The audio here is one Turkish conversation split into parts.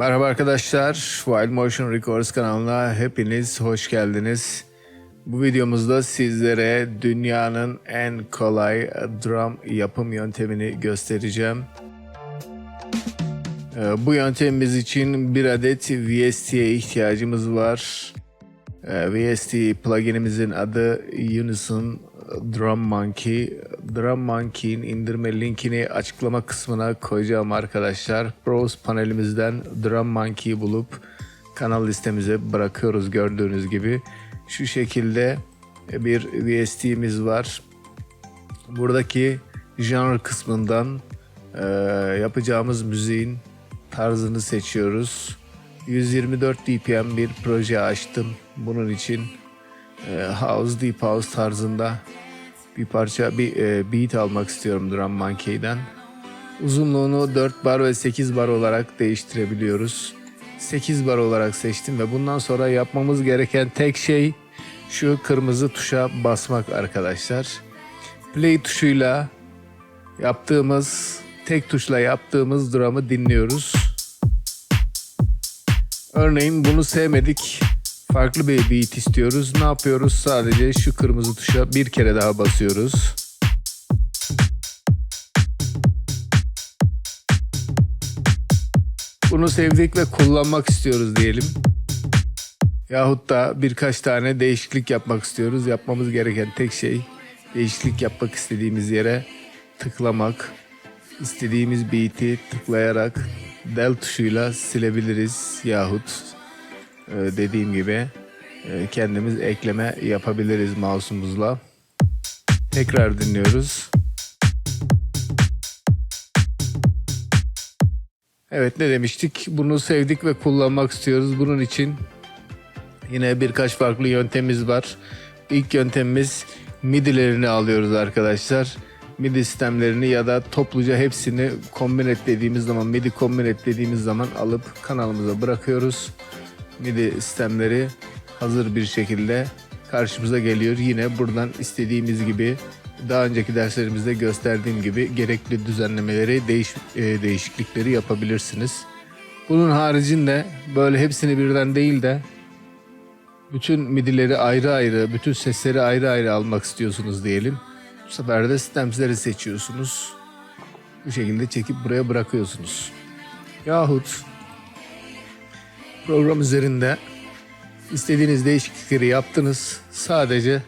Merhaba arkadaşlar, Wild Motion Records kanalına hepiniz hoş geldiniz. Bu videomuzda sizlere dünyanın en kolay drum yapım yöntemini göstereceğim. Ee, Bu yöntemimiz için bir adet VST'ye ihtiyacımız var. Ee, VST pluginimizin adı Unison Drum Monkey. Drum Monkey'in indirme linkini açıklama kısmına koyacağım arkadaşlar. Browse panelimizden Drum Monkey'i bulup kanal listemize bırakıyoruz gördüğünüz gibi. Şu şekilde bir VST'miz var. Buradaki genre kısmından e, yapacağımız müziğin tarzını seçiyoruz. 124 dpm bir proje açtım. Bunun için e, house, deep house tarzında bir parça, bir e, beat almak istiyorum Drum Monkey'den. Uzunluğunu 4 bar ve 8 bar olarak değiştirebiliyoruz. 8 bar olarak seçtim ve bundan sonra yapmamız gereken tek şey şu kırmızı tuşa basmak arkadaşlar. Play tuşuyla yaptığımız, tek tuşla yaptığımız drum'ı dinliyoruz. Örneğin bunu sevmedik. Farklı bir beat istiyoruz. Ne yapıyoruz? Sadece şu kırmızı tuşa bir kere daha basıyoruz. Bunu sevdik ve kullanmak istiyoruz diyelim. Yahut da birkaç tane değişiklik yapmak istiyoruz. Yapmamız gereken tek şey değişiklik yapmak istediğimiz yere tıklamak. İstediğimiz beat'i tıklayarak del tuşuyla silebiliriz yahut dediğim gibi e, kendimiz ekleme yapabiliriz mouse'umuzla. Tekrar dinliyoruz. Evet ne demiştik? Bunu sevdik ve kullanmak istiyoruz. Bunun için yine birkaç farklı yöntemimiz var. İlk yöntemimiz MIDI'lerini alıyoruz arkadaşlar. MIDI sistemlerini ya da topluca hepsini kombin et dediğimiz zaman MIDI kombin et dediğimiz zaman alıp kanalımıza bırakıyoruz. MIDI sistemleri hazır bir şekilde karşımıza geliyor. Yine buradan istediğimiz gibi daha önceki derslerimizde gösterdiğim gibi gerekli düzenlemeleri, değiş, e, değişiklikleri yapabilirsiniz. Bunun haricinde böyle hepsini birden değil de bütün midileri ayrı ayrı, bütün sesleri ayrı ayrı almak istiyorsunuz diyelim. Bu sefer de sistemleri seçiyorsunuz. Bu şekilde çekip buraya bırakıyorsunuz. Yahut program üzerinde istediğiniz değişiklikleri yaptınız. Sadece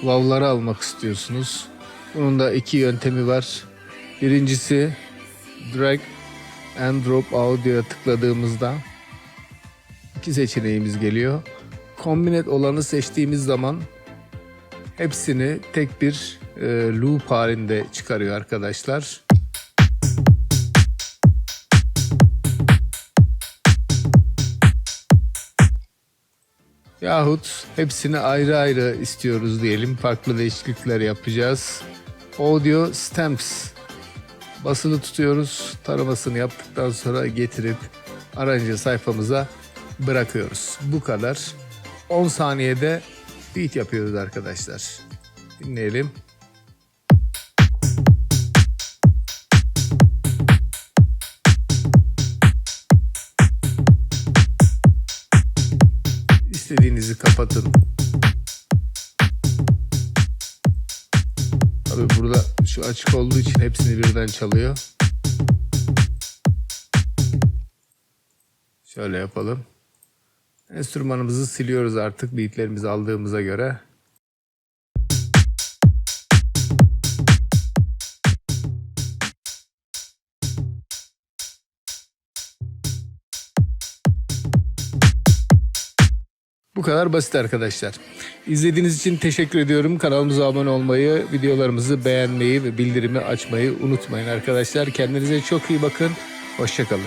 wav'ları almak istiyorsunuz. Bunun da iki yöntemi var. Birincisi drag and drop audio'ya tıkladığımızda iki seçeneğimiz geliyor. Kombinet olanı seçtiğimiz zaman hepsini tek bir e, loop halinde çıkarıyor arkadaşlar. Yahut hepsini ayrı ayrı istiyoruz diyelim. Farklı değişiklikler yapacağız. Audio Stamps. Basılı tutuyoruz. Taramasını yaptıktan sonra getirip aranje sayfamıza bırakıyoruz. Bu kadar. 10 saniyede beat yapıyoruz arkadaşlar. Dinleyelim. İstediğinizi kapatın. Tabi burada şu açık olduğu için hepsini birden çalıyor. Şöyle yapalım. Enstrümanımızı siliyoruz artık beatlerimizi aldığımıza göre. Bu kadar basit arkadaşlar. İzlediğiniz için teşekkür ediyorum. Kanalımıza abone olmayı, videolarımızı beğenmeyi ve bildirimi açmayı unutmayın arkadaşlar. Kendinize çok iyi bakın. Hoşçakalın.